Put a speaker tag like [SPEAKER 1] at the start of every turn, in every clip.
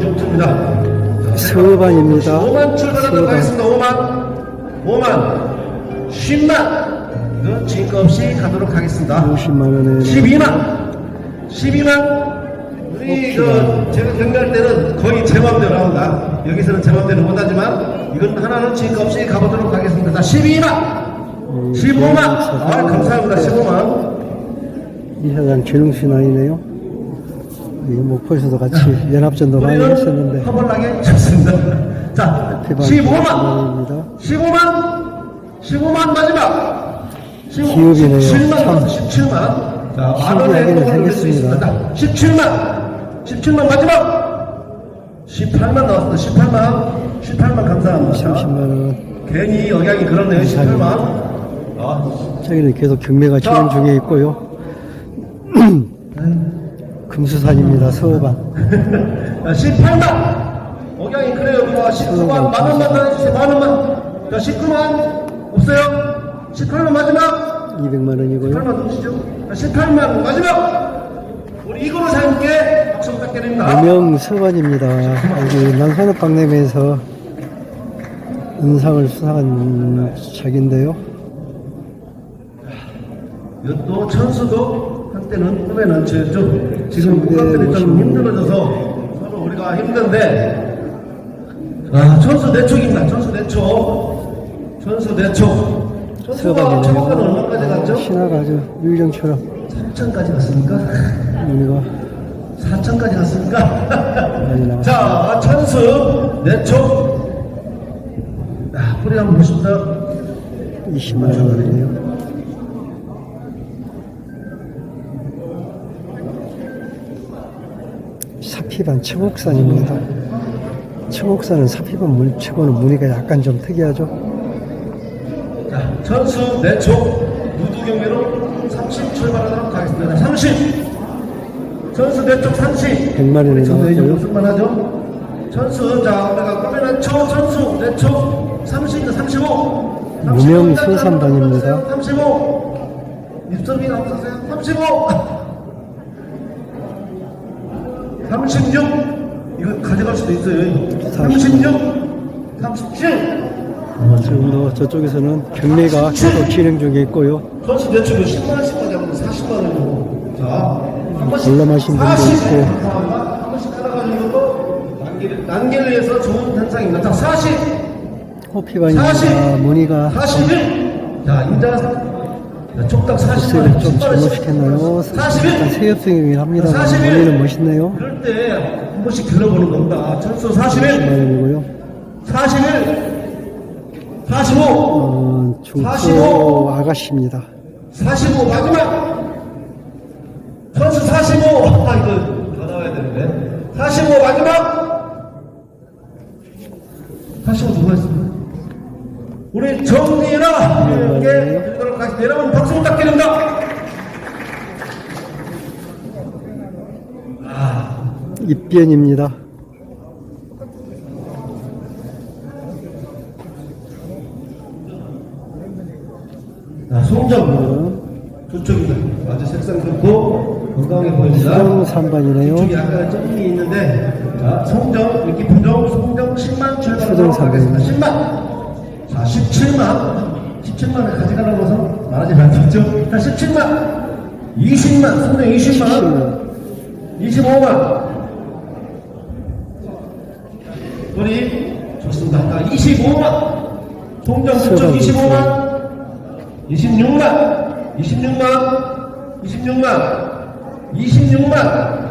[SPEAKER 1] 좋습니다.
[SPEAKER 2] 서반입니다.
[SPEAKER 1] 5만 출발하도록. 하겠습니다. 5만, 5만, 10만. 이거 진거 없이 가도록 하겠습니다.
[SPEAKER 2] 50만 원에
[SPEAKER 1] 12만, 12만. 우리 그 제가 경기할 때는 거의 제 맘대로 합니다. 여기서는 제 맘대로 못하지만 이건 하나는 진거 없이 가보도록 하겠습니다. 자, 12만, 15만. 아, 감사합니다. 15만.
[SPEAKER 2] 이 사장 기능신앙이네요. 목포에서도 같이 연합전도 많이 했었는데
[SPEAKER 1] 허벌나게 쳤습니다. 자,
[SPEAKER 2] 대박
[SPEAKER 1] 15만,
[SPEAKER 2] 입니다
[SPEAKER 1] 15만, 15만 마지막. 15,
[SPEAKER 2] 기업이네요.
[SPEAKER 1] 17만,
[SPEAKER 2] 참.
[SPEAKER 1] 17만. 자, 만 원의
[SPEAKER 2] 신기하게는
[SPEAKER 1] 행복을 누릴 수. 있습니다. 17만, 17만 마지막. 18만 나왔습니다. 18만, 18만 감사합니다.
[SPEAKER 2] 30만 원.
[SPEAKER 1] 괜히 영향이 그렇네요. 18만. 아,
[SPEAKER 2] 저기는 계속 경매가 진행 중에 있고요. 금수산입니다. 서반.
[SPEAKER 1] 자, 18만! 억양이 그래요. 뭐, 19만, 만 원만 더 해주세요. 만 원만. 자, 19만. 없어요? 18만 마지막.
[SPEAKER 2] 200만 원이고요.
[SPEAKER 1] 18만 누구시죠? 자, 18만 마지막. 우리 이거로 사님께 박수 부탁드립니다.
[SPEAKER 2] 유명 서반입니다. 여기 난산업 박람회에서 은상을 수상한 작인데요.
[SPEAKER 1] 이것도 천수도 한때는 꿈에는 저였죠. 지금
[SPEAKER 2] 네,
[SPEAKER 1] 국가들이 좀. 힘들어져서 서로 우리가 힘든데, 아, 천수 내촉입니다. 천수 내촉. 천수 내촉. 천수가 최고가는 얼마까지 갔죠?
[SPEAKER 2] 신화가 아주 유령처럼
[SPEAKER 1] 3천까지 갔습니까?
[SPEAKER 2] 무늬가
[SPEAKER 1] 4천까지 갔습니까? 자, 천수 내촉. 아, 뿌리 한번 보십시다.
[SPEAKER 2] 20만 원이네요. 사피반 청옥산입니다. 청옥산은 사피반 물치고는 무늬가 약간 좀 특이하죠.
[SPEAKER 1] 자, 천수 내촉 무두 경기로 30 출발하도록 하겠습니다. 30. 천수 내촉 30.
[SPEAKER 2] 100만 원이
[SPEAKER 1] 천수 이제
[SPEAKER 2] 나왔고요.
[SPEAKER 1] 무슨만 하죠? 천수 자 우리가 꼬매는 초 천수 내촉 30, 35.
[SPEAKER 2] 무명 서산반입니다.
[SPEAKER 1] 35. 입점이 나오세요. 35. 36. 이거 가져갈 수도 있어요. 36. 37.
[SPEAKER 2] 지금도 저쪽에서는 경매가 계속 진행 중에 있고요.
[SPEAKER 1] 선수 대출을 10만 원씩까지 하면 40만 원이고 자, 한 번씩
[SPEAKER 2] 올라마신 분도
[SPEAKER 1] 40.
[SPEAKER 2] 있고.
[SPEAKER 1] 한 번씩 또 난기를, 난기를 위해서 좋은 현상입니다. 자, 40,
[SPEAKER 2] 호피반입니다.
[SPEAKER 1] 40,
[SPEAKER 2] 무늬가
[SPEAKER 1] 41. 자, 인자 자, 촉딱 40만원.
[SPEAKER 2] 부스를 좀 잘못시켰나요? 일단
[SPEAKER 1] 41.
[SPEAKER 2] 새협승이긴 합니다.
[SPEAKER 1] 41.
[SPEAKER 2] 무늬는 멋있네요.
[SPEAKER 1] 그럴 때 한 번씩 들러보는 겁니다. 천수 41,
[SPEAKER 2] 10만 원이고요.
[SPEAKER 1] 41, 45,
[SPEAKER 2] 어, 중소
[SPEAKER 1] 45.
[SPEAKER 2] 아가씨입니다.
[SPEAKER 1] 45 마지막 선수 45 아 이거 다 나와야 되는데 45 마지막 45 누가 했습니까? 우리 정리라! 이렇게 드리도록 하겠습니다. 여러분 박수 부탁드립니다.
[SPEAKER 2] 입변입니다.
[SPEAKER 1] 자 송정 저쪽입니다 아주 색상 좋고 건강해 보입니다.
[SPEAKER 2] 수정 3반이네요.
[SPEAKER 1] 이쪽에 약간 점이 있는데 자 송정 이렇게 부정 송정 10만
[SPEAKER 2] 수정
[SPEAKER 1] 출발하도록
[SPEAKER 2] 삼백.
[SPEAKER 1] 하겠습니다. 10만. 자 17만 17만을 가져가라고 해서 말하지 말았죠? 자 17만. 20만 송정 20만. 25만. 우리 좋습니다. 자 25만. 송정 부정 25만. 26만. 26만. 26만. 26만.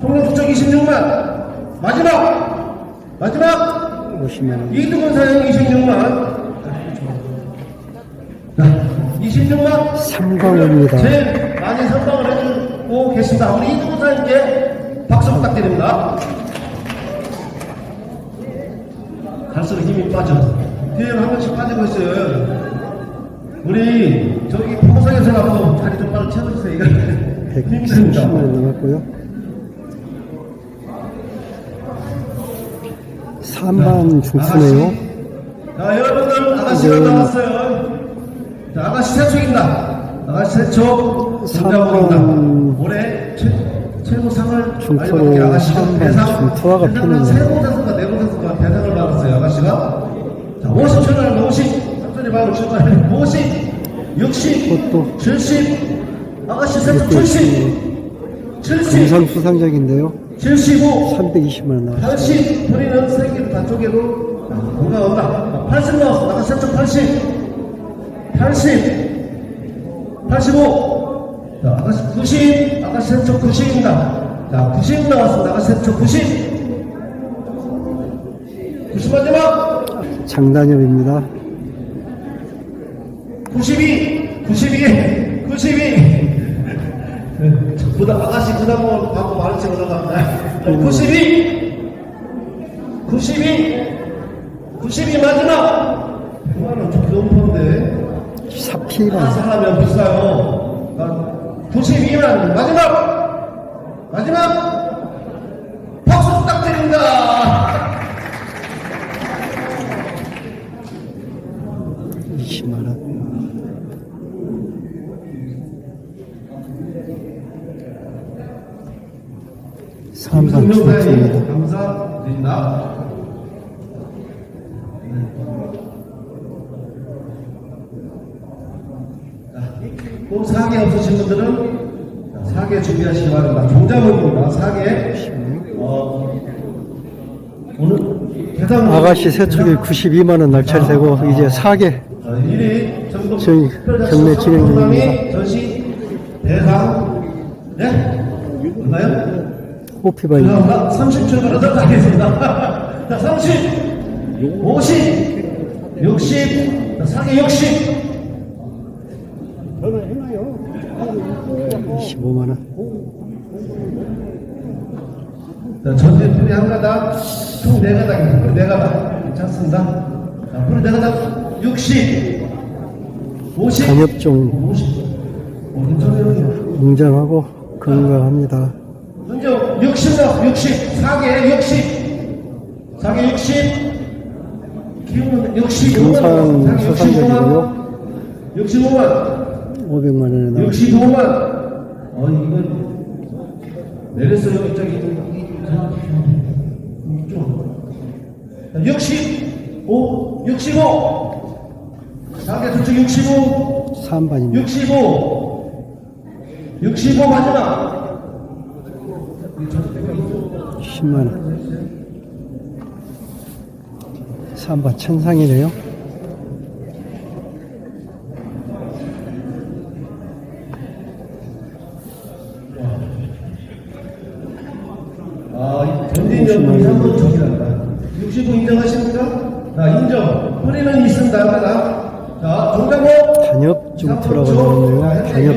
[SPEAKER 1] 통영 부쩍 26만. 마지막! 마지막
[SPEAKER 2] 50만 원.
[SPEAKER 1] 이두근 사장 26만 자 26만
[SPEAKER 2] 삼광호입니다.
[SPEAKER 1] 제일 많이 선방을 해주고 계십니다. 우리 이두근 사장님께 박수 부탁드립니다. 갈수록 힘이 빠져. 뒤에는 한 번씩 빠지고 있어요. 우리 저기 포상에서 나고 다리 좀 빨리 채워주세요. 이거.
[SPEAKER 2] 130만 원 남았고요. 3반 중수네요.
[SPEAKER 1] 자, 여러분들, 아가씨가
[SPEAKER 2] 네.
[SPEAKER 1] 나왔어요. 자, 아가씨 세촉입니다. 아가씨.
[SPEAKER 2] 삼번.
[SPEAKER 1] 공장입니다. 올해 최, 최고상을 마지막에 아가씨가 대상, 대상은
[SPEAKER 2] 피는데.
[SPEAKER 1] 세곳에서가 네곳에서가 대상을 받았어요 아가씨가 자 50초 날50 삼촌이 바로 출발해 50 60
[SPEAKER 2] 그것도
[SPEAKER 1] 70 아가씨
[SPEAKER 2] 이것도
[SPEAKER 1] 70 70
[SPEAKER 2] 금상 수상작인데요.
[SPEAKER 1] 75
[SPEAKER 2] 320만 원 나왔어요.
[SPEAKER 1] 80 뿌리는 세개다 쪼개도 뭔가 온다. 80 나왔어. 아까 세트 80 80 85 자, 아가씨 90 아가씨 세트 90입니다. 자 90 나왔습니다. 아가씨 세트 90 90 마지막
[SPEAKER 2] 장단엽입니다.
[SPEAKER 1] 92 92 92 부담 아가씨 부담을 받고 말을치 올라갑니다. 92 92 92 마지막! 100만원 좀 높은데.
[SPEAKER 2] 사피반
[SPEAKER 1] 사하면 비싸요. 92만 마지막! 마지막! 박수 부탁드립니다
[SPEAKER 2] 20만 원. 삼반
[SPEAKER 1] 김명
[SPEAKER 2] 중투입니다.
[SPEAKER 1] 감사드립니다 꼭 사계 없으신 분들은 자, 사계 준비하시기 바랍니다. 종자문입니다. 사계. 어, 오늘 대상
[SPEAKER 2] 아가씨 세척이 92만 원 낙찰되고 이제 4개
[SPEAKER 1] 1위 전국
[SPEAKER 2] 저희 경매 진행 중입니다.
[SPEAKER 1] 전시 대상 네? 얼마요?
[SPEAKER 2] 호피바이
[SPEAKER 1] 죄송합니다. 30초 걸어서 가겠습니다. 자, 30, 50, 60, 자, 사계 60.
[SPEAKER 2] 25만 원.
[SPEAKER 1] 자, 전체 풀이 한 가닥, 총네 가닥입니다. 풀이 네 가닥. 괜찮습니다. 자, 풀이 네 가닥, 60, 50,
[SPEAKER 2] 단엽종
[SPEAKER 1] 50. 어, 괜찮아요.
[SPEAKER 2] 웅장하고 건강합니다.
[SPEAKER 1] 현재 60 나왔어, 60. 4개 60. 4개 60. 기운은 65만.
[SPEAKER 2] 금상 수상작이고요.
[SPEAKER 1] 65만.
[SPEAKER 2] 500만 원에 나왔습니다.
[SPEAKER 1] 65만. 어, 이거 내렸어요. 저기 좀. 65, 65. 사계 둘째 65,
[SPEAKER 2] 3반입니다.
[SPEAKER 1] 65, 65 마지막.
[SPEAKER 2] 10만 원. 3반 천상이네요.
[SPEAKER 1] 아, 전진전이 한번 정리한다. 65 인정하십니까? 자, 인정. 뿌리는 있습니다. 하나. 자,
[SPEAKER 2] 나왔네요. 단엽종 투.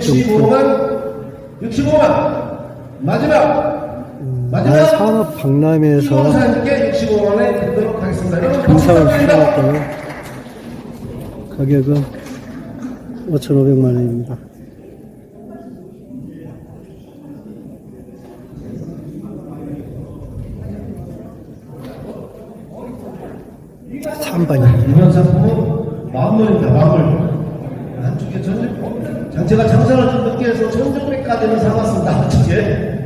[SPEAKER 1] 65만. 65만. 마지막. 마지막.
[SPEAKER 2] 날 산업 박람회에서
[SPEAKER 1] 이공사님께 65만원에 드리도록 하겠습니다. 여러분,
[SPEAKER 2] 금상을
[SPEAKER 1] 감사합니다.
[SPEAKER 2] 수상했고요. 가격은 5,500만 원입니다.
[SPEAKER 1] 이번 상품은. 만물. 한쪽에 전직, 장제가 장사를 좀 늦게 해서 전직백까지는 사봤습니다. 한쪽에.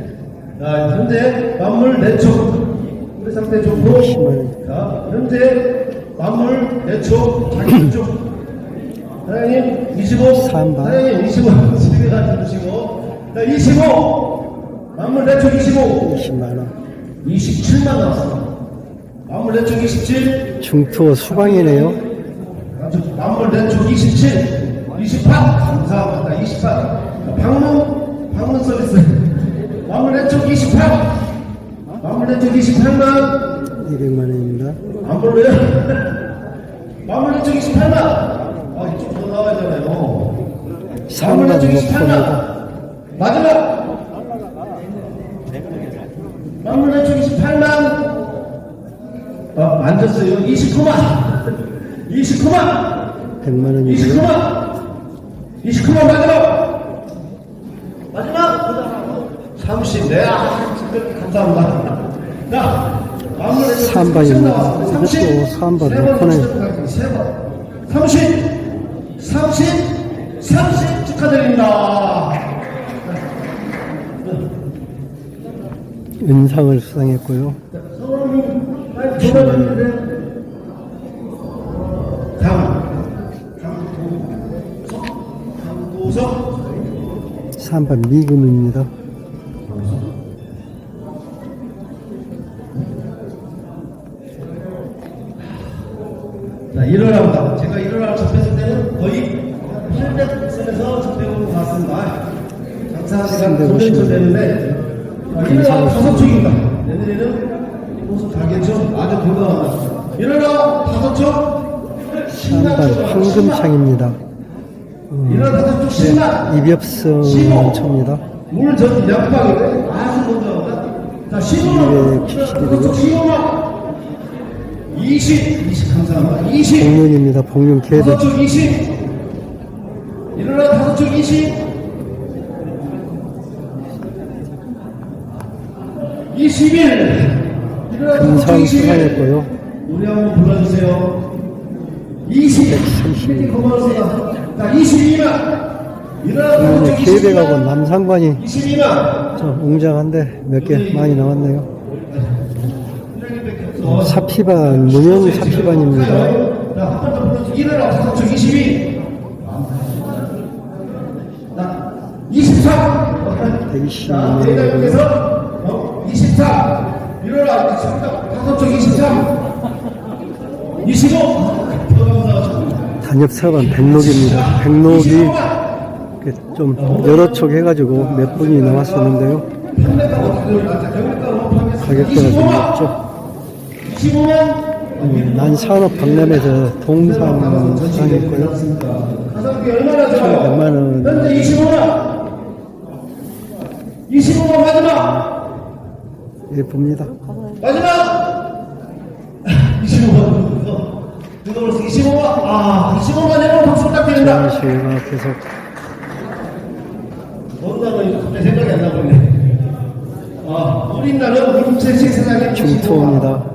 [SPEAKER 1] 자, 현재 만물 내촉. 우리 상태 좋고. 자, 현재 만물 내촉 자기 쪽. 사장님 25.
[SPEAKER 2] 삼 반.
[SPEAKER 1] 사장님 25. 집에 가서 주시고. 자, 25. 만물 내촉 25.
[SPEAKER 2] 20만 원.
[SPEAKER 1] 27만 나왔습니다. 만물 내촉 27.
[SPEAKER 2] 중투 수강이네요.
[SPEAKER 1] 만물 내촉 27, 28, 감사합니다. 28. 방문. 내촉 28, 만물 내촉 28만,
[SPEAKER 2] 200만 원입니다.
[SPEAKER 1] 안 볼래요? 내촉 28만. 아, 이쪽 더 나와야 되나요? 만물
[SPEAKER 2] 3반
[SPEAKER 1] 내촉
[SPEAKER 2] 목표입니다.
[SPEAKER 1] 28만. 마지막. 내촉 28만. 아, 만졌어요. 29만. 29만.
[SPEAKER 2] 100만 원이고요.
[SPEAKER 1] 29만! 29만 마지막! 마지막! 30. 네, 아, 진짜 감사합니다. 자, 마무리
[SPEAKER 2] 삼반입니다. 이것도 삼반 높구나.
[SPEAKER 1] 세 번. 30! 30! 30 축하드립니다.
[SPEAKER 2] 은상을 수상했고요.
[SPEAKER 1] 강도석
[SPEAKER 2] 3번 미금입니다.
[SPEAKER 1] 일어나다. 제가 일어나고 접했을 때는 거의 800선에서 접해온 것 같습니다. 장사가
[SPEAKER 2] 350
[SPEAKER 1] 9년 되는데, 일어나 다섯 축입니다. 내년에는 무슨 가겠죠? 아주 건강합니다. 일어나 다섯 축,
[SPEAKER 2] 3번 황금창입니다.
[SPEAKER 1] 일어나 다섯 축, 10만.
[SPEAKER 2] 이벽성 초입니다.
[SPEAKER 1] 물전 양방이래. 아주 건강합니다. 자, 15만.
[SPEAKER 2] 네,
[SPEAKER 1] 다섯 축, 15만. 20, 20 감사합니다. 20.
[SPEAKER 2] 복륜입니다. 복륜 개대.
[SPEAKER 1] 다섯 쪽 20. 일어나 다섯 쪽 20. 21. 일어나 다섯 쪽
[SPEAKER 2] 금상
[SPEAKER 1] 21.
[SPEAKER 2] 수상했고요.
[SPEAKER 1] 노래 한번 불러주세요. 20.
[SPEAKER 2] 130.
[SPEAKER 1] 이렇게 고마웠습니다. 자, 22만. 일어나 다섯
[SPEAKER 2] 오늘
[SPEAKER 1] 쪽 22만.
[SPEAKER 2] 계백하고 남상관이
[SPEAKER 1] 22만.
[SPEAKER 2] 좀 웅장한데 몇 개 많이 나왔네요. 사피반, 무명 사피반입니다.
[SPEAKER 1] 일어나 다섯 쪽 22. 자, 23. 자,
[SPEAKER 2] 120.
[SPEAKER 1] 대장님께서 어? 23. 일어나 23. 다섯 쪽 23. 25. 들어가면서
[SPEAKER 2] 단엽 사반 백록입니다. 백록이 좀 여러 촉 해가지고 몇 분이 나왔었는데요. 가격대가 좀
[SPEAKER 1] 25만.
[SPEAKER 2] 높죠.
[SPEAKER 1] 25만.
[SPEAKER 2] 난 산업 박람회에서 동상 수상했고요.
[SPEAKER 1] 가성비 얼마나 좋아요?
[SPEAKER 2] 100만 원.
[SPEAKER 1] 현재 25만. 25만 마지막.
[SPEAKER 2] 예쁩니다.
[SPEAKER 1] 마지막 25만 누가 25만 아 25만 내면 박수 부탁드립니다
[SPEAKER 2] 전시회가 계속
[SPEAKER 1] 뭔가는 이거 갑자기 생각이 안 나버리네 아 우리 나는 임채식 사장님
[SPEAKER 2] 중투입니다.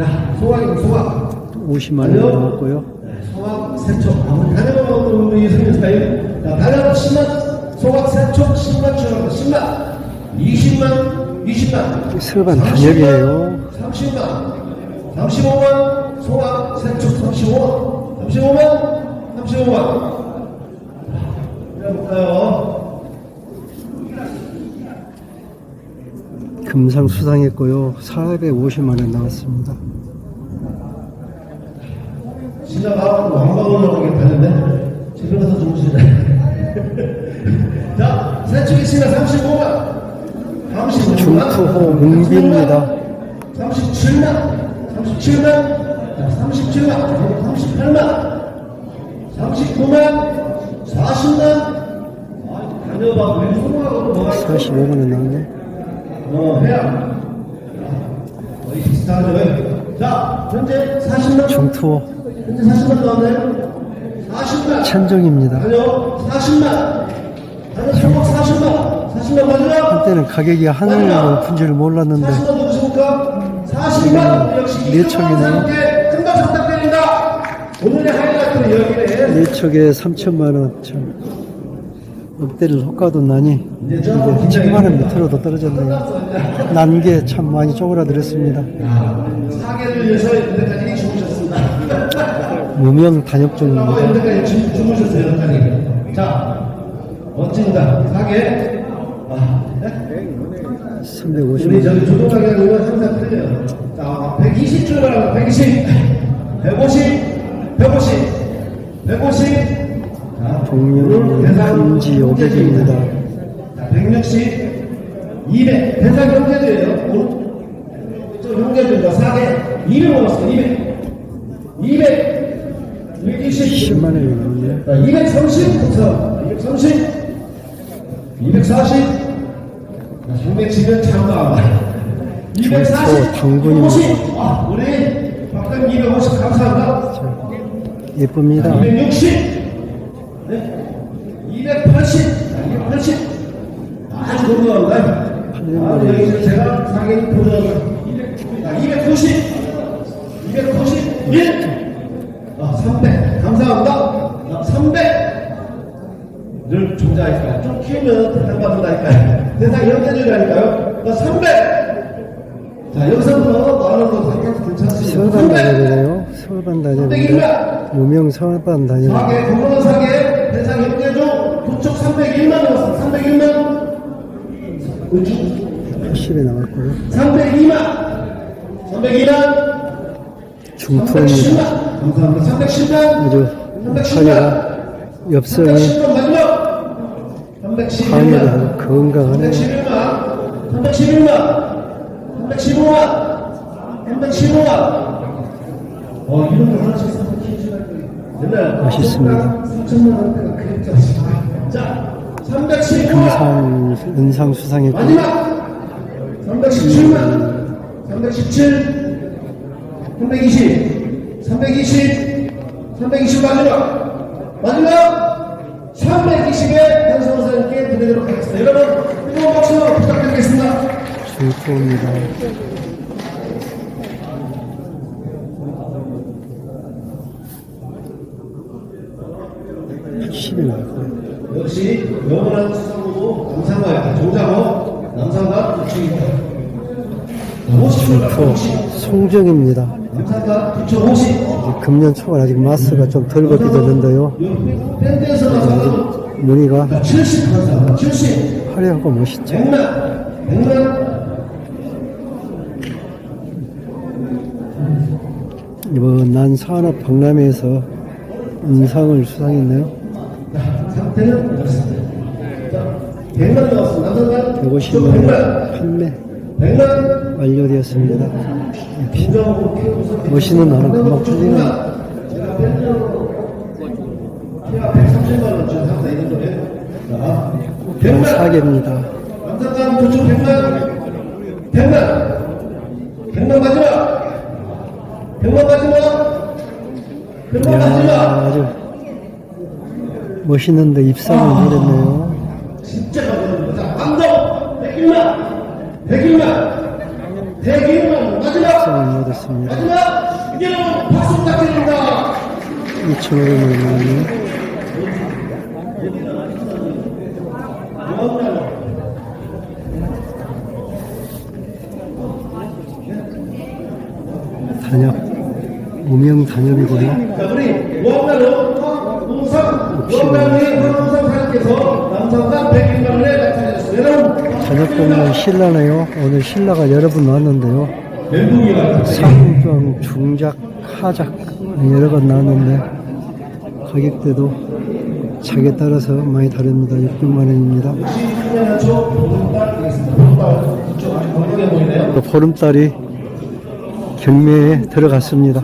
[SPEAKER 1] 자 소각입니다 소각
[SPEAKER 2] 50만 원 나왔고요.
[SPEAKER 1] 네, 소각 세촉 아, 단엽하고 우리 선생님 자 단엽 10만. 소각 세촉 10만 추가합니다 10만 20만 20만.
[SPEAKER 2] 설반 단엽이에요.
[SPEAKER 1] 30만, 35만, 소각, 세축 35만, 35만, 35만. 해볼까요?
[SPEAKER 2] 금상 수상했고요. 450만 원 나왔습니다.
[SPEAKER 1] 신나가 왕방으로 나오겠다는데, 집에 가서 주무시네. 자, 세축이 신나 35만, 35만.
[SPEAKER 2] 중투호 웅비입니다.
[SPEAKER 1] 37만, 37만, 자, 37만, 38만, 39만, 40만, 아, 다녀봐, 왜 소각으로 뭐가 있어?
[SPEAKER 2] 45만 원 나왔네.
[SPEAKER 1] 거의 비슷하죠. 자, 현재 40만,
[SPEAKER 2] 중투호
[SPEAKER 1] 현재 40만 나왔나요? 40만.
[SPEAKER 2] 천정입니다.
[SPEAKER 1] 아니요, 40만. 아니요, 소각 40만. 40만 맞으라.
[SPEAKER 2] 한때는 가격이 하늘로 높은 줄 몰랐는데
[SPEAKER 1] 40만 누구십니까? 40만 역시
[SPEAKER 2] 네 척이네요.
[SPEAKER 1] 함께 큰 박수 부탁드립니다. 오늘의 하이라이트는 여기네.
[SPEAKER 2] 네 척에 3천만 원 참. 억대를 헛가뒀나니 이제 천만 원 밑으로도 떨어졌네요. 난게 참 많이 쪼그라들었습니다. 무명 단역 중입니다.
[SPEAKER 1] 자, 멋집니다. 사계. 아, 네? 우리
[SPEAKER 2] 350만
[SPEAKER 1] 저기
[SPEAKER 2] 원.
[SPEAKER 1] 조동가게는 항상 틀려요. 자, 120 출발합니다. 120, 150, 150, 150. 자,
[SPEAKER 2] 동료
[SPEAKER 1] 대상
[SPEAKER 2] 금지 500입니다.
[SPEAKER 1] 자, 160, 200. 대상 형제들이에요. 저 형제들과 4개, 200 먹었어요. 200. 200. 220.
[SPEAKER 2] 10만 원이 나오네요.
[SPEAKER 1] 자, 230부터 230, 240, 310은 참가. 240,
[SPEAKER 2] 당근입니다.
[SPEAKER 1] 250. 아, 우리 박당 250 감사합니다.
[SPEAKER 2] 예쁩니다.
[SPEAKER 1] 260, 네? 280, 자, 280. 아주 건강합니다. 아, 여기서 제가 상인 보조합니다. 290, 291. 아, 300. 감사합니다. 300. 늘 주자니까. 좀 키우면 대상 받는다니까. 대상 형태주자니까요. 300! 자, 여기서부터 나오는 거 생각 괜찮습니다.
[SPEAKER 2] 서울반
[SPEAKER 1] 300!
[SPEAKER 2] 다녀보네요. 서울반 다녀보는데 무명 서울반 다녀보는데
[SPEAKER 1] 사계, 건강한 사계, 대상 형태주, 도축 301만 나왔습니다. 301만. 우측
[SPEAKER 2] 80이 나왔고요.
[SPEAKER 1] 302만. 302만.
[SPEAKER 2] 중투입니다.
[SPEAKER 1] 310만. 감사합니다. 310만.
[SPEAKER 2] 아주
[SPEAKER 1] 310만.
[SPEAKER 2] 하니가 엽성이
[SPEAKER 1] 310만 마지막. 311만.
[SPEAKER 2] 하니가 아주 건강하네요.
[SPEAKER 1] 311만. 311만. 315만. 315만. 어, 이런 거 하나씩 고 옛날
[SPEAKER 2] 맛있습니다.
[SPEAKER 1] 3천만 원대가 그랬죠. 자, 315만.
[SPEAKER 2] 금상 은상 수상했고
[SPEAKER 1] 317만 317 320 320 320 마지막 마지막 320에 한성사님께 드리도록 하겠습니다 여러분 뜨거운 박수 부탁드리겠습니다
[SPEAKER 2] 중투입니다. 십이 나왔고요.
[SPEAKER 1] 역시 영원한 수상으로 남상과 종장어 남상과 부축입니다 50초
[SPEAKER 2] 또 송정입니다.
[SPEAKER 1] 남상과 부축 50
[SPEAKER 2] 이제 금년 초가 아직 마스가 좀 덜.
[SPEAKER 1] 밴드에서 나서
[SPEAKER 2] 무늬가
[SPEAKER 1] 70 감사합니다 70
[SPEAKER 2] 화려하고 멋있죠. 이번 난산업 박람회에서 은상을 수상했네요.
[SPEAKER 1] 자, 백만 나왔습니다. 남성관
[SPEAKER 2] 150만
[SPEAKER 1] 백만,
[SPEAKER 2] 판매
[SPEAKER 1] 백만,
[SPEAKER 2] 완료되었습니다.
[SPEAKER 1] 인정하고 키우고서
[SPEAKER 2] 멋있는 나는 금방 풀리네.
[SPEAKER 1] 제가 밴드로 키가 130만 원 주는 상태 있는 거예요. 자, 백만,
[SPEAKER 2] 사계입니다.
[SPEAKER 1] 남성관 도축 백만, 백만, 백만 마지막, 백만 마지막, 백만
[SPEAKER 2] 이야,
[SPEAKER 1] 마지막.
[SPEAKER 2] 아주 멋있는데 입상을 내렸네요.
[SPEAKER 1] 진짜 감사합니다. 자, 감동! 백일만! 백일만! 백일만! 마지막!
[SPEAKER 2] 입상을 내렸습니다.
[SPEAKER 1] 마지막! 여러분, 박수 부탁드립니다!
[SPEAKER 2] 2,500만 원이 단엽, 무명 단엽이고요.
[SPEAKER 1] 자, 우리 무함나루 나타내셨습니다. 여러분,
[SPEAKER 2] 저녁 공연 신라네요. 오늘 신라가 여러 분 왔는데요. 상종, 중작, 하작 여러 번 나왔는데 가격대도 차게 따라서 많이 다릅니다. 600만 원입니다. 보름달이 경매에 들어갔습니다.